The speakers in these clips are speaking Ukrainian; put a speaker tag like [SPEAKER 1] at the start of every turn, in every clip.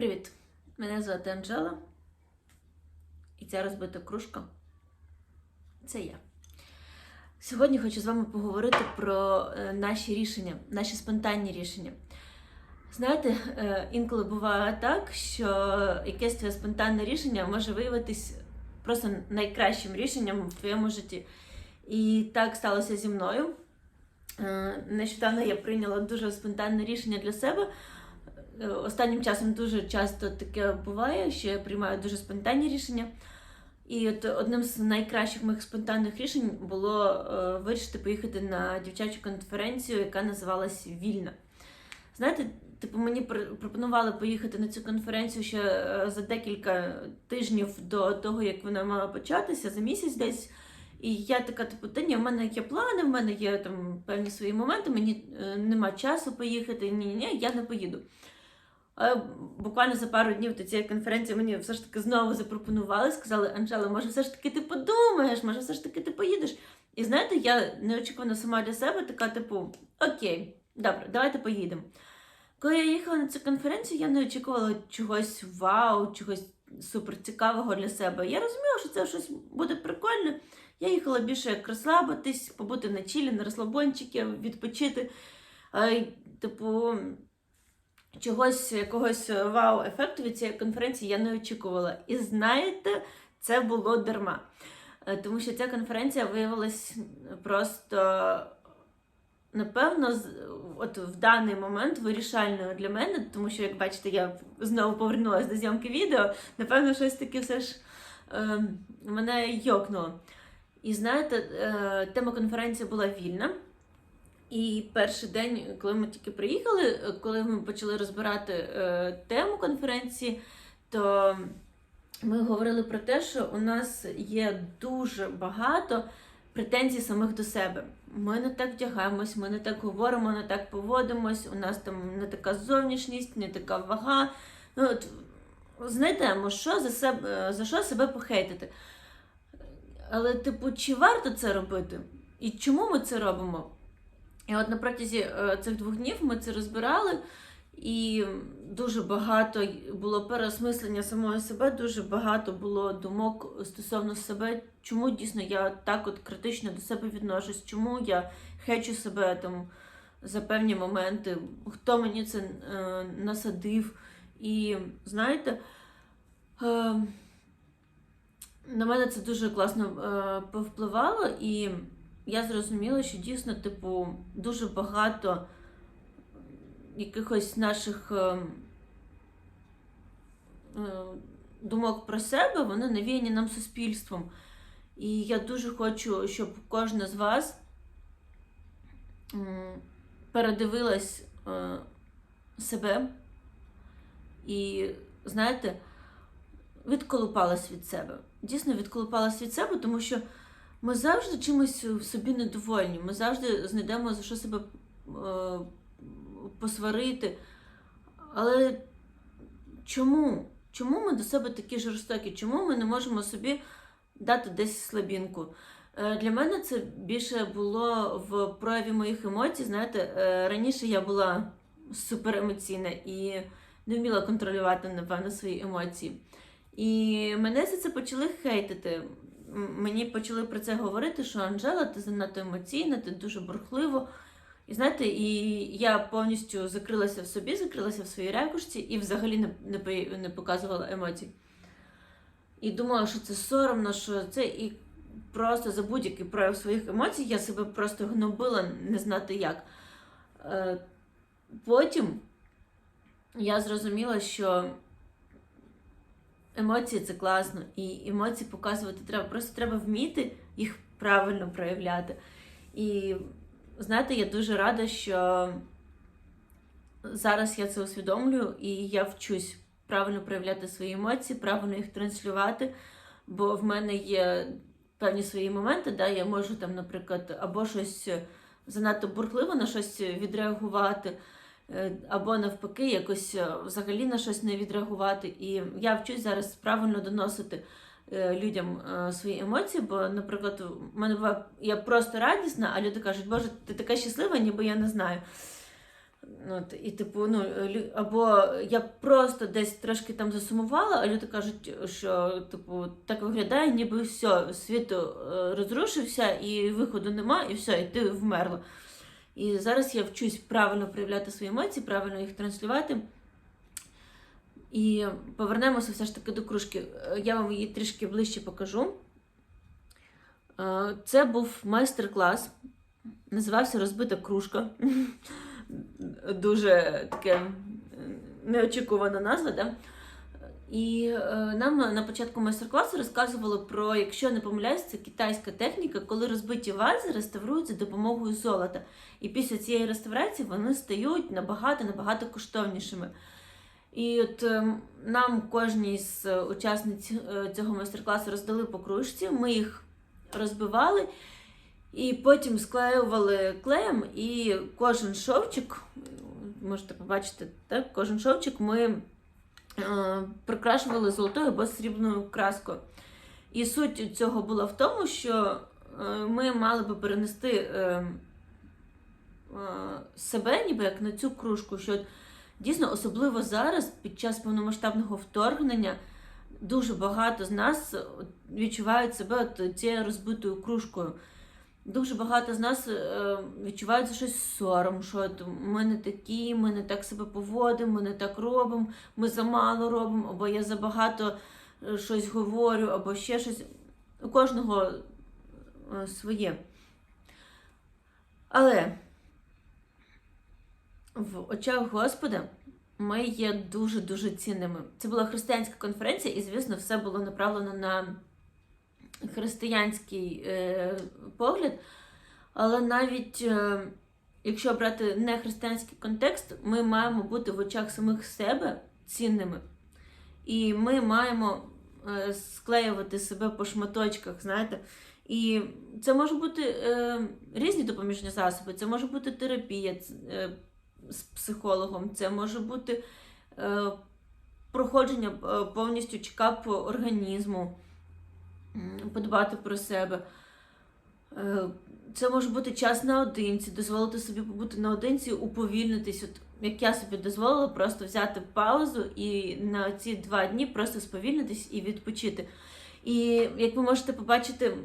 [SPEAKER 1] Привіт! Мене звати Анжела. І ця розбита кружка це я. Сьогодні хочу з вами поговорити про е, наші рішення, наші спонтанні рішення. Знаєте, е, інколи буває так, що якесь твоє спонтанне рішення може виявитись просто найкращим рішенням в твоєму житті. І так сталося зі мною. Е, Нещодавно я прийняла дуже спонтанне рішення для себе. Е, Останнім часом дуже часто таке буває, що я приймаю дуже спонтанні рішення. І от одним з найкращих моїх спонтанних рішень було е, вирішити поїхати на дівчачу конференцію, яка називалась Вільна. Знаєте, типу, мені пр- пропонували поїхати на цю конференцію ще е, за декілька тижнів до того, як вона мала початися, за місяць десь. І я така, типу, та ні, в мене є плани, в мене є там певні свої моменти, мені нема часу поїхати, ні, ні, ні, я не поїду. А буквально за пару днів до цієї конференції мені все ж таки знову запропонували, сказали, Анжела, може, все ж таки ти подумаєш, може, все ж таки ти поїдеш. І знаєте, я неочікувано сама для себе така, типу, окей, добре, давайте поїдемо. Коли я їхала на цю конференцію, я не очікувала чогось вау, чогось суперцікавого для себе. Я розуміла, що це щось буде прикольне. Я їхала більше як розслабитись, побути на чілі, на розслабончики, відпочити. Типу, чогось, якогось вау-ефекту від цієї конференції я не очікувала. І знаєте, це було дарма. Е, Тому що ця конференція виявилась просто, напевно, от в даний момент вирішальною для мене, тому що, як бачите, я знову повернулася до зйомки відео. Напевно, щось таке все ж е, мене йокнуло. І знаєте, е, тема конференції була вільна. І перший день, коли ми тільки приїхали, коли ми почали розбирати е, тему конференції, то ми говорили про те, що у нас є дуже багато претензій самих до себе. Ми не так вдягаємось, ми не так говоримо, не так поводимось, у нас там не така зовнішність, не така вага. Ну, от, знайдемо, що за себе, за що себе похейтити. Але, типу, чи варто це робити? І чому ми це робимо? І от на протязі е, цих двох днів ми це розбирали, і дуже багато було переосмислення самої себе, дуже багато було думок стосовно себе, чому дійсно я так от критично до себе відношусь, чому я хечу себе там за певні моменти, хто мені це е, насадив. І знаєте, е, на мене це дуже класно е, повпливало, і я зрозуміла, що дійсно, типу, дуже багато якихось наших е, е, думок про себе, вони навіяні нам суспільством. І я дуже хочу, щоб кожна з вас передивилась е, себе і, знаєте, відколупалась від себе. Дійсно відколупалась від себе, тому що ми завжди чимось собі недовольні. Ми завжди знайдемо за що себе е, посварити. Але чому? Чому ми до себе такі жорстокі? Чому ми не можемо собі дати десь слабінку? Е, Для мене це більше було в прояві моїх емоцій. Знаєте, е, раніше я була суперемоційна і не вміла контролювати, напевно, свої емоції. І мене за це почали хейтити. Мені почали про це говорити, що Анжела, ти занадто емоційна, ти дуже бурхливо. І знаєте, і я повністю закрилася в собі, закрилася в своїй ракушці і взагалі не, не, не показувала емоцій. І думала, що це соромно, що це і просто за будь-який прояв своїх емоцій я себе просто гнобила, не знати як. Е, Потім я зрозуміла, що емоції це класно, і емоції показувати треба. Просто треба вміти їх правильно проявляти. І знаєте, я дуже рада, що зараз я це усвідомлюю, і я вчусь правильно проявляти свої емоції, правильно їх транслювати, бо в мене є певні свої моменти, да, я можу там, наприклад, або щось занадто бурхливо на щось відреагувати, або навпаки, якось е, взагалі на щось не відреагувати. І я вчусь зараз правильно доносити е, людям е, свої емоції, бо, наприклад, у мене буває, я просто радісна, а люди кажуть, Боже, ти така щаслива, ніби я не знаю. От, і типу, ну, або я просто десь трошки там засумувала, а люди кажуть, що типу, так виглядає, ніби все, світ е, розрушився, і виходу нема, і все, і ти вмерла. І зараз я вчусь правильно проявляти свої емоції, правильно їх транслювати. І повернемося все ж таки до кружки. Е, Я вам її трішки ближче покажу. Е, Це був майстер-клас. Називався Розбита кружка. Дуже таке неочікувана назва, да? І е, нам на початку майстер-класу розказували про, якщо я не помиляюсь, це китайська техніка, коли розбиті вази реставрують за допомогою золота. І після цієї реставрації вони стають набагато-набагато коштовнішими. І от е, нам кожній з е, учасниць е, цього майстер-класу роздали по кружці, ми їх розбивали і потім склеювали клеєм, і кожен шовчик, можете побачити, так, кожен шовчик ми прикрашували золотою або срібною краскою. І суть цього була в тому, що е, ми мали би перенести е, е, себе ніби як на цю кружку. що Дійсно, особливо зараз, під час повномасштабного вторгнення, дуже багато з нас відчувають себе от цією розбитою кружкою. Дуже багато з нас е, відчувають за щось сором, що ми не такі, ми не так себе поводимо, ми не так робимо, ми замало робимо, або я забагато е, щось говорю, або ще щось. У кожного е, своє. Але в очах Господа ми є дуже-дуже цінними. Це була християнська конференція, і, звісно, все було направлено на християнський е, погляд. Але навіть е, якщо брати не християнський контекст, ми маємо бути в очах самих себе цінними. І ми маємо е, склеювати себе по шматочках, знаєте. І це може бути е, різні допоміжні засоби, це може бути терапія е, з психологом, це може бути е, проходження е, повністю чекап організму, подбати про себе. Е, Це може бути час наодинці, дозволити собі побути наодинці, уповільнитись. От як я собі дозволила просто взяти паузу і на ці два дні просто сповільнитись і відпочити. І як ви можете побачити,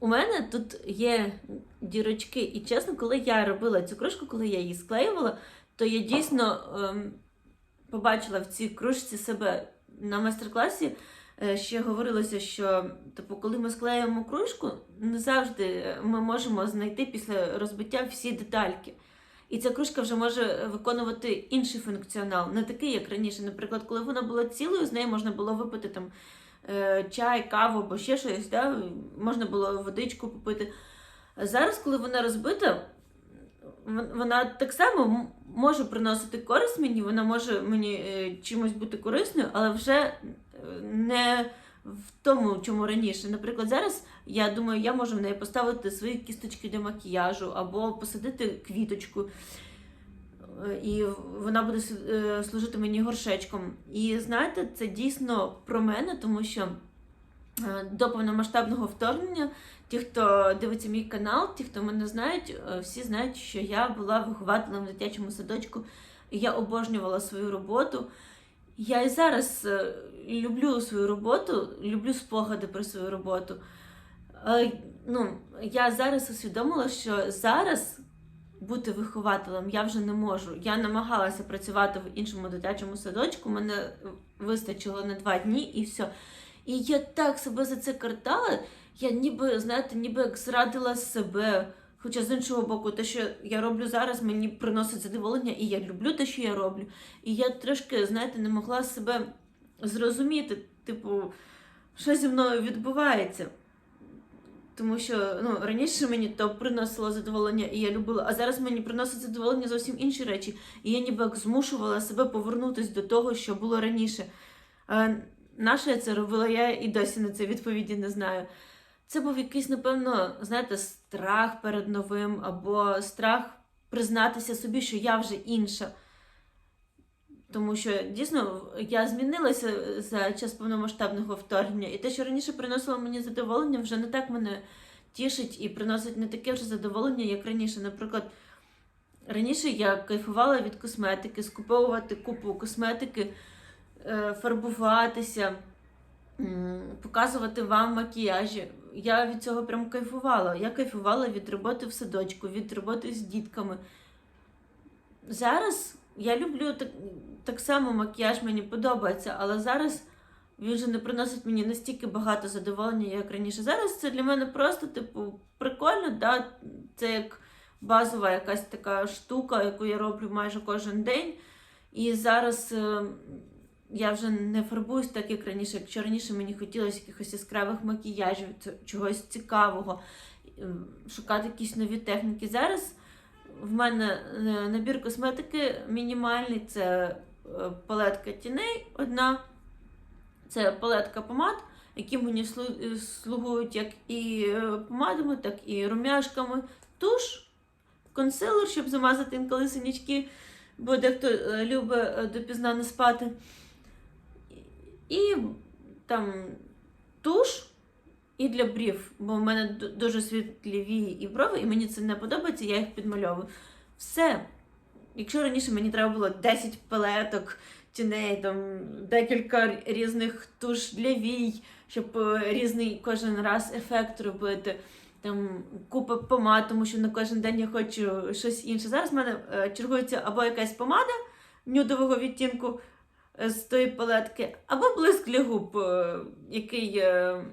[SPEAKER 1] у мене тут є дірочки, і чесно, коли я робила цю кружку, коли я її склеювала, то я дійсно ем, побачила в цій кружці себе на майстер-класі. Е, Ще говорилося, що типу, коли ми склеюємо кружку, не завжди ми можемо знайти після розбиття всі детальки. І ця кружка вже може виконувати інший функціонал, не такий, як раніше. Наприклад, коли вона була цілою, з неї можна було випити там е, чай, каву або ще щось, да? можна було водичку попити. Зараз, коли вона розбита, вона так само може приносити користь мені, вона може мені е, чимось бути корисною, але вже е, не в тому, чому раніше. Наприклад, зараз я думаю, я можу в неї поставити свої кісточки для макіяжу або посадити квіточку. Е, І вона буде служити мені горшечком. І знаєте, це дійсно про мене, тому що до повномасштабного вторгнення ті, хто дивиться мій канал, ті, хто мене знають, е, всі знають, що я була вихователем в дитячому садочку, я обожнювала свою роботу. Я і зараз е, люблю свою роботу, люблю спогади про свою роботу. Е, Ну, я зараз усвідомила, що зараз бути вихователем я вже не можу. Я намагалася працювати в іншому дитячому садочку, мене вистачило на два дні і все. І я так себе за це картала, я ніби, знаєте, ніби як зрадила себе. Хоча з іншого боку, те, що я роблю зараз, мені приносить задоволення, і я люблю те, що я роблю. І я трошки, знаєте, не могла себе зрозуміти, типу, що зі мною відбувається. Тому що ну, раніше мені то приносило задоволення, і я любила, а зараз мені приносить задоволення зовсім інші речі. І я ніби як змушувала себе повернутися до того, що було раніше. А на що я це робила, я і досі на це відповіді не знаю. Це був якийсь, напевно, знаєте, страх перед новим, або страх признатися собі, що я вже інша. Тому що дійсно я змінилася за час повномасштабного вторгнення, і те, що раніше приносило мені задоволення, вже не так мене тішить і приносить не таке вже задоволення, як раніше. Наприклад, раніше я кайфувала від косметики, скуповувати купу косметики, фарбуватися, показувати вам макіяжі. Я від цього прям кайфувала. Я кайфувала від роботи в садочку, від роботи з дітками. Зараз я люблю так, так само макіяж, мені подобається, але зараз він вже не приносить мені настільки багато задоволення, як раніше. Зараз це для мене просто, типу, прикольно, да? це як базова якась така штука, яку я роблю майже кожен день. І зараз е, я вже не фарбуюсь так, як раніше. Якщо раніше мені хотілося якихось яскравих макіяжів, чогось цікавого, е, шукати якісь нові техніки. Зараз в мене е, набір косметики мінімальний це е, палетка тіней одна, це палетка помад, які мені е, слугують як і помадами, так і румяшками, туш, консилер, щоб замазати інколи синячки, бо дехто любить допізна не спати. І там туш. І для брів, бо в мене дуже світлі вії і брови, і мені це не подобається, я їх підмальовую. Все. Якщо раніше мені треба було 10 палеток, тіней, там декілька різних туш для вій, щоб е, різний кожен раз ефект робити. Там купа помад, тому що на кожен день я хочу щось інше. Зараз в мене е, чергується або якась помада нюдового відтінку з тої палетки, або блиск для губ, е, який. е,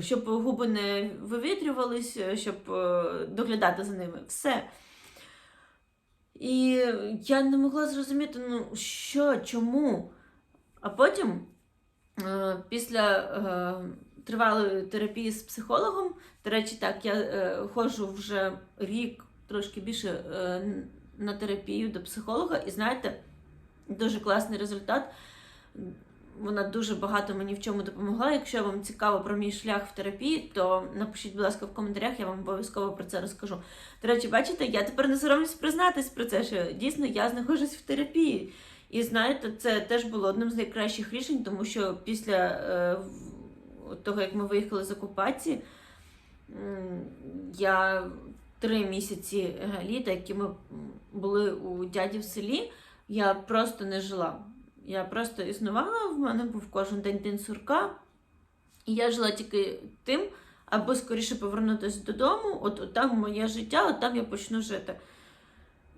[SPEAKER 1] щоб губи не вивітрювались, е, щоб е, доглядати за ними. Все. І я не могла зрозуміти, ну що, чому. А потім, е, після е, тривалої терапії з психологом, до речі, так, я е, ходжу вже рік, трошки більше е, на терапію до психолога, і знаєте, дуже класний результат. Вона дуже багато мені в чому допомогла. Якщо вам цікаво про мій шлях в терапії, то напишіть, будь ласка, в коментарях, я вам обов'язково про це розкажу. До речі, бачите, я тепер не соромлюсь признатись про це, що дійсно я знаходжусь в терапії. І знаєте, це теж було одним з найкращих рішень, тому що після е, того, як ми виїхали з окупації, я три місяці літа, які ми були у дяді в селі, я просто не жила. Я просто існувала, в мене був кожен день день сурка, і я жила тільки тим, аби скоріше повернутися додому, от, от там моє життя, от там я почну жити.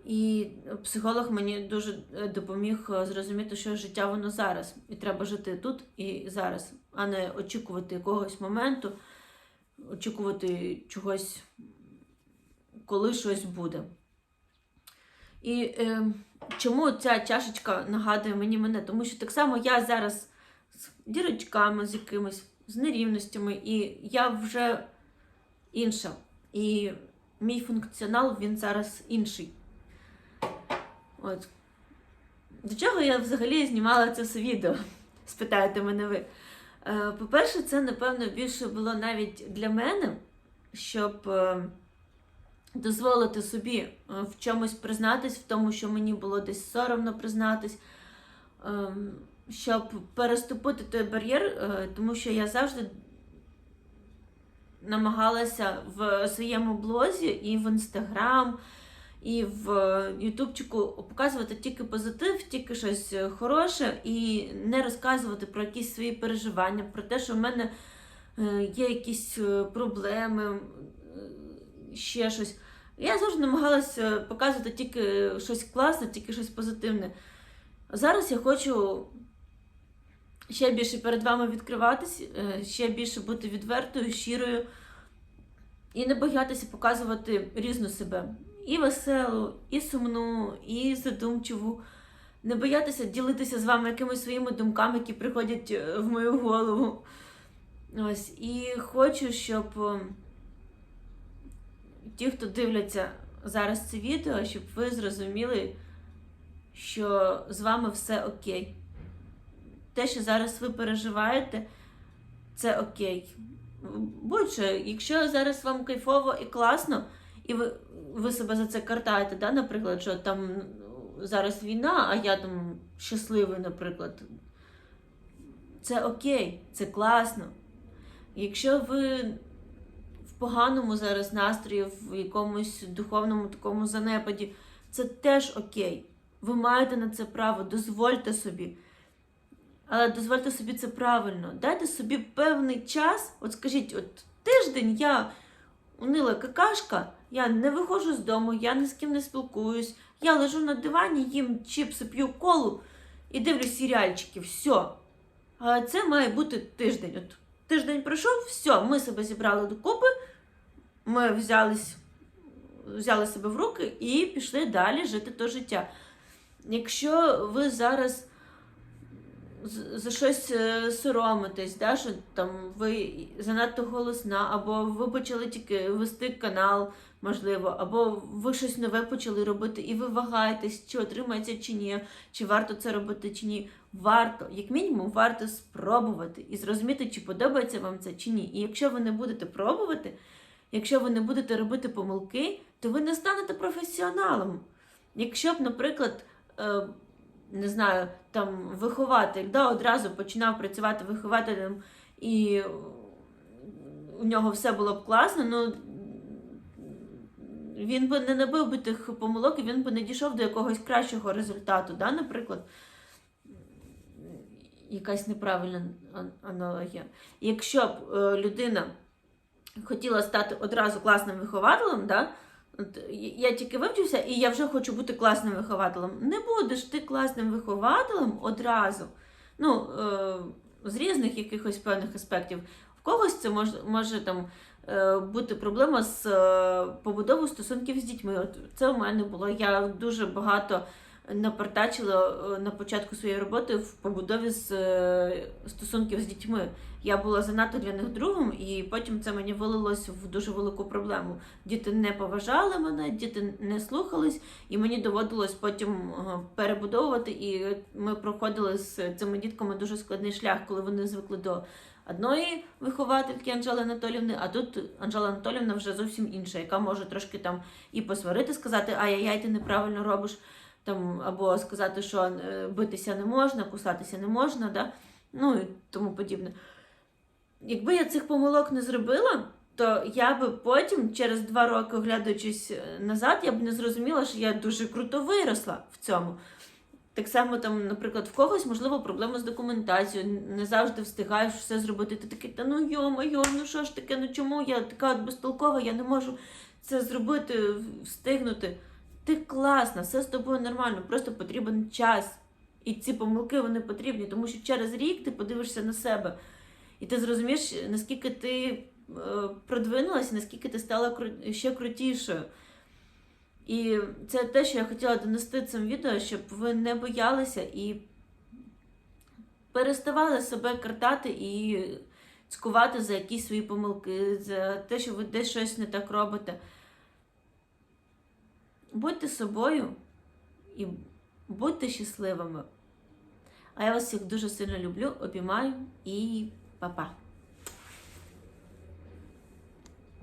[SPEAKER 1] І психолог мені дуже е, допоміг е, зрозуміти, що життя воно зараз, і треба жити тут і зараз, а не очікувати якогось моменту, очікувати чогось, коли щось буде. І е, чому ця чашечка нагадує мені мене? Тому що так само я зараз з дірочками, з якимись, з нерівностями, і я вже інша. І мій функціонал він зараз інший. От. До чого я взагалі знімала це все відео? Спитаєте мене ви. Е, По-перше, це, напевно, більше було навіть для мене, щоб. Е, дозволити собі е, в чомусь признатись, в тому, що мені було десь соромно признатись, ем, щоб переступити той бар'єр, е, тому що я завжди намагалася в своєму блозі і в інстаграм, і в Ютубчику показувати тільки позитив, тільки щось хороше, і не розказувати про якісь свої переживання, про те, що в мене е, є якісь е, проблеми, е, ще щось. Я завжди намагалася показувати тільки щось класне, тільки щось позитивне. Зараз я хочу ще більше перед вами відкриватись, е, ще більше бути відвертою, щирою і не боятися показувати різну себе. І веселу, і сумну, і задумчиву. Не боятися ділитися з вами якимись своїми думками, які приходять е, в мою голову. Ось. І хочу, щоб е, ті, хто дивляться зараз це відео, щоб ви зрозуміли, що з вами все окей. Те, що зараз ви переживаєте, це окей. Будь-що, якщо зараз вам кайфово і класно, і ви, ви себе за це картаєте, да, наприклад, що там зараз війна, а я там щасливий, наприклад. Це окей, це класно. Якщо ви поганому зараз настрої, в якомусь духовному такому занепаді. Це теж окей. Ви маєте на це право, дозвольте собі. Але дозвольте собі це правильно. Дайте собі певний час. От скажіть, от тиждень я унила какашка, я не виходжу з дому, я ні з ким не спілкуюсь, я лежу на дивані, їм чіпси, п'ю колу і дивлюсь серіальчики. Все. А це має бути тиждень. От тиждень пройшов, все, ми себе зібрали докупи, ми взялись, взяли себе в руки і пішли далі жити то життя. Якщо ви зараз за щось е, соромитесь, да, що там ви занадто голосна, або ви почали тільки вести канал, можливо, або ви щось нове почали робити, і ви вагаєтесь, чи отримається чи ні, чи варто це робити, чи ні. Варто, як мінімум, варто спробувати і зрозуміти, чи подобається вам це чи ні. І якщо ви не будете пробувати, якщо ви не будете робити помилки, то ви не станете професіоналом. Якщо б, наприклад, е, не знаю, там вихователь да, одразу починав працювати вихователем, і у нього все було б класно, ну він би не набив би тих помилок, і він би не дійшов до якогось кращого результату. Да, наприклад, якась неправильна аналогія. Якщо б е, людина хотіла стати одразу класним вихователем, да, я тільки вивчився, і я вже хочу бути класним вихователем. Не будеш ти класним вихователем одразу. Ну, е, з різних якихось певних аспектів. В когось це може, може там бути проблема з е, побудовою стосунків з дітьми. От це у мене було. Я дуже багато напортачила е, на початку своєї роботи в побудові з е, стосунків з дітьми. Я була занадто для них другом, і потім це мені вилилось в дуже велику проблему. Діти не поважали мене, діти не слухались, і мені доводилось потім е, перебудовувати. І ми проходили з цими дітками дуже складний шлях, коли вони звикли до одної виховательки Анжели Анатолівни, а тут Анжела Анатолівна вже зовсім інша, яка може трошки там і посварити, сказати, ай-яй-яй, ти неправильно робиш. Там, або сказати, що е, битися не можна, кусатися не можна, да? ну і тому подібне. Якби я цих помилок не зробила, то я би потім, через два роки, оглядуючись е, назад, я б не зрозуміла, що я дуже круто виросла в цьому. Так само, там, наприклад, в когось, можливо, проблеми з документацією, не завжди встигаєш все зробити. Ти такий, та ну йо-моє, ну що ж таке, ну чому я така от безтолкова, я не можу це зробити, встигнути. Ти класна, все з тобою нормально, просто потрібен час. І ці помилки вони потрібні, тому що через рік ти подивишся на себе. І ти зрозумієш, наскільки ти е, продвинулася, наскільки ти стала ще крутішою. І це те, що я хотіла донести цим відео, щоб ви не боялися і переставали себе картати і цькувати за якісь свої помилки, за те, що ви десь щось не так робите. Будьте собою і будьте щасливими. А я вас всіх дуже сильно люблю, обіймаю і па-па.